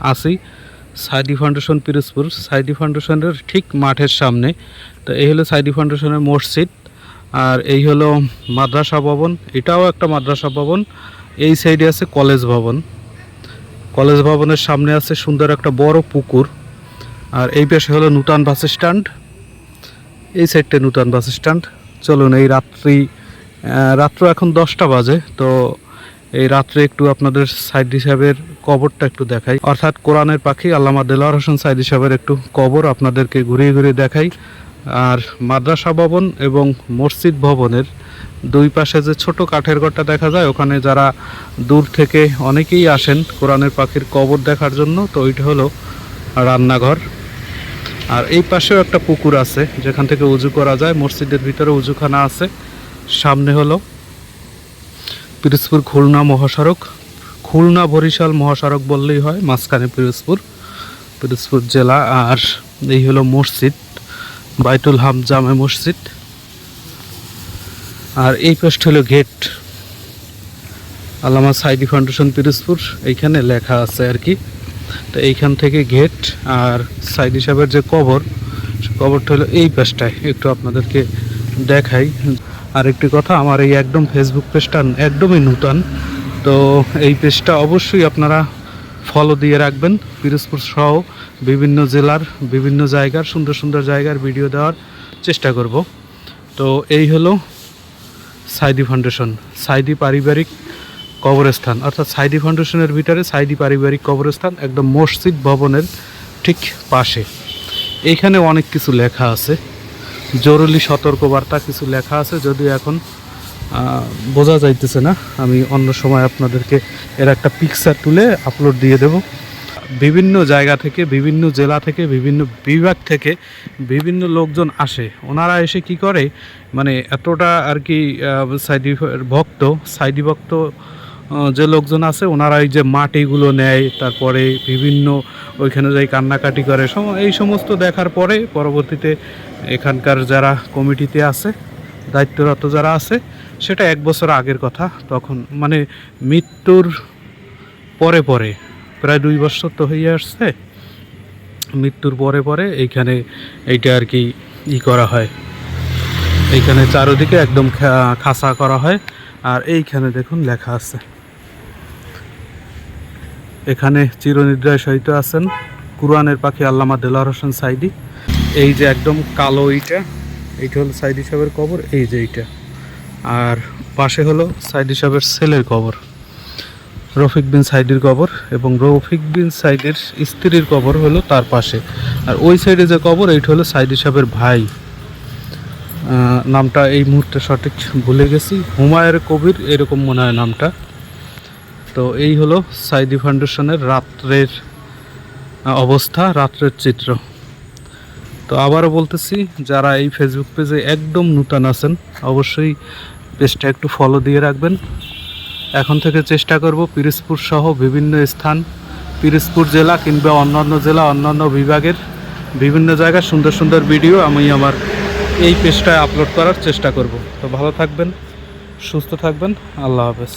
আছি সাইদি ফাউন্ডেশন পিরোজপুর। সাইদি ফাউন্ডেশনের ঠিক মাঠের সামনে। তো এই হলো সাইদি ফাউন্ডেশনের মসজিদ। আর এই হলো মাদ্রাসা ভবন। এটাও একটা মাদ্রাসা ভবন। এই সাইডে আছে কলেজ ভবন। কলেজ ভবনের সামনে আছে সুন্দর একটা বড় পুকুর। আর এই পাশে হলো নূতন বাস স্ট্যান্ড। এই সাইডটা নূতন বাস স্ট্যান্ড। চলুন, এই রাত্রি রাত্র এখন দশটা বাজে। তো এই রাত্রে একটু আপনাদের সাইড সাহেবের কবরটা একটু দেখাই। অর্থাৎ কোরআনের পাখি আল্লামা দেলোয়ার হোসেন সাইদি সাহেবের একটু কবর আপনাদেরকে ঘুরিয়ে ঘুরিয়ে দেখাই। আর মাদ্রাসা ভবন এবং মসজিদ ভবনের দুই পাশে যে ছোট কাঠের ঘরটা দেখা যায়, ওখানে যারা দূর থেকে অনেকেই আসেন কোরআনের পাখির কবর দেখার জন্য, তো ওইটা হলো রান্নাঘর। আর এই পাশেও একটা পুকুর আছে, যেখান থেকে উজু করা যায়, মসজিদের ভিতরে উজুখানা আছে। সামনে হলো পিরোজপুর খুলনা মহাসড়ক। খুলনা বরিশাল মহাসড়ক বললেই হয়, মাঝখানে পিরোজপুর পিরোজপুর জেলা, আর এই হলো মসজিদ, বাইতুল হাম জামে মসজিদ। আর এই পাশটা হলো গেট, আল্লামা সাইদি ফাউন্ডেশন পিরোজপুর, এইখানে লেখা আছে আর কি। তো এইখান থেকে গেট আর সাইদি সাহেবের যে কবর কবরটা হলো এই পেজটায় একটু আপনাদেরকে দেখাই। আর একটি কথা, আমার এই একদম ফেসবুক পেজটা একদমই নূতন। তো এই পেজটা অবশ্যই আপনারা ফলো দিয়ে রাখবেন। পিরোজপুর সহ বিভিন্ন জেলার, বিভিন্ন জায়গার, সুন্দর সুন্দর জায়গার ভিডিও দেওয়ার চেষ্টা করব। তো এই হলো সাইদি ফাউন্ডেশন, সাইদি পারিবারিক কবরস্থান। অর্থাৎ সাইদি ফাউন্ডেশনের ভিতরে সাইদি পারিবারিক কবরস্থান, একদম মসজিদ ভবনের ঠিক পাশে। এইখানে অনেক কিছু লেখা আছে। জরুরি সতর্কবার্তা কিছু লেখা আছে, যদিও এখন বোঝা যাইতেছে না। আমি অন্য সময় আপনাদেরকে এর একটা পিকচার তুলে আপলোড দিয়ে দেব। বিভিন্ন জায়গা থেকে, বিভিন্ন জেলা থেকে, বিভিন্ন বিভাগ থেকে বিভিন্ন লোকজন আসে। ওনারা এসে কি করে? মানে এতটা আর কি সাইদি ভক্ত সাইদি ভক্ত যে লোকজন আছে, ওনারা এই যে মাটিগুলো নেয়, তারপরে বিভিন্ন ওইখানে যাই কান্নাকাটি করে। এই সমস্ত দেখার পরে পরবর্তীতে এখানকার যারা কমিটিতে আছে দায়িত্বরত যারা আছে, সেটা এক বছর আগের কথা। তখন মানে মৃত্যুর পরে পরে, প্রায় দুই বছর তো হয়ে আসছে, মৃত্যুর পরে পরে এইখানে এইটা আর কি ই করা হয়। এইখানে চারোদিকে একদম খাসা করা হয়। আর এইখানে দেখুন লেখা আছে। এখানে চিরনিদ্রায় সহিত আছেন কুরআনের পাখি আল্লামা দেলার হোসেন সাইদি। এই যে একদম কালো এইটা এইটা হলো সাইদি সাহেবের কবর, এই যে এইটা। আর পাশে হলো সাইদি সাহেবের ছেলের কবর। রফিক বিন সাইদির কবর এবং রফিক বিন সাইদের স্ত্রীর কবর হলো তার পাশে। আর ওই সাইডে যে কবর, এইটা হলো সাইদি সাহেবের ভাই। নামটা এই মুহূর্তে সঠিক ভুলে গেছি। হুমায়ুর কবির, এরকম মনে হয় নামটা। তো এই হলো সাইদি ফাউন্ডেশনের রাত্রের অবস্থা, রাত্রের চিত্র। তো আবারও বলতেছি, যারা এই ফেসবুক পেজে একদম নূতন আছেন, অবশ্যই পেজটা একটু ফলো দিয়ে রাখবেন। এখন থেকে চেষ্টা করব পিরোজপুর সহ বিভিন্ন স্থান, পিরোজপুর জেলা কিংবা অন্যান্য জেলা, অন্যান্য বিভাগের বিভিন্ন জায়গার সুন্দর সুন্দর ভিডিও আমি আমার এই পেজটায় আপলোড করার চেষ্টা করব। তো ভালো থাকবেন, সুস্থ থাকবেন, আল্লাহ হাফেজ।